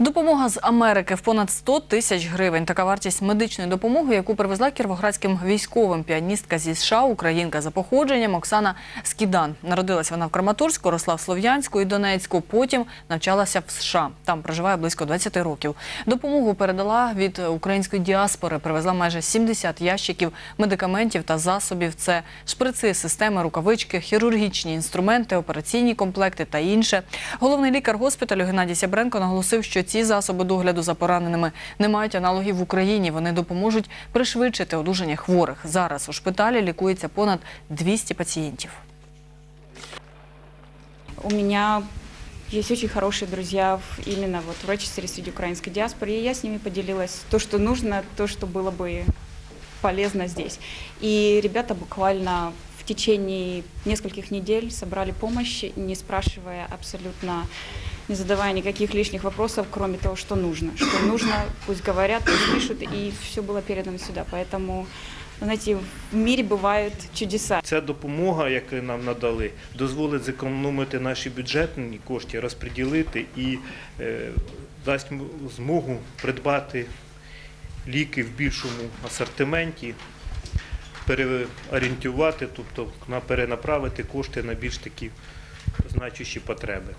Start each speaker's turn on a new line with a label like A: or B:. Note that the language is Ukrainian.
A: Допомога з Америки в понад 100 тисяч гривень. Така вартість медичної допомоги, яку привезла кіровоградським військовим піаністка зі США, українка за походженням Оксана Скідан. Народилась вона в Краматорську, росла в Слов'янську і Донецьку. Потім навчалася в США. Там проживає близько 20 років. Допомогу передала від української діаспори. Привезла майже 70 ящиків медикаментів та засобів. Це шприци, системи, рукавички, хірургічні інструменти, операційні комплекти та інше. Головний лікар госпіталю Геннадій Сябренко наголосив, що ці засоби догляду за пораненими не мають аналогів в Україні. Вони допоможуть пришвидшити одужання хворих. Зараз у шпиталі лікується понад 200 пацієнтів.
B: У меня есть очень хорошие друзья в- именно вот в Рочестере среди украинской диаспоры, и я с ними поделилась то, что нужно, то, что было бы полезно здесь. И ребята буквально в течение нескольких недель собрали помощь, не спрашивая абсолютно, не задавая никаких лишних вопросов, кроме того, что нужно. Что нужно, пусть говорят, пусть пишут, и все было передано сюда. Поэтому, знаете, в мире бывают чудеса.
C: Ця допомога, яку нам надали, дозволить зекономити наші бюджетні кошти, розподілити і е, дасть м- змогу придбати ліки в більшому асортименті, переорієнтувати, тобто на- перенаправити кошти на більш такі значущі потреби.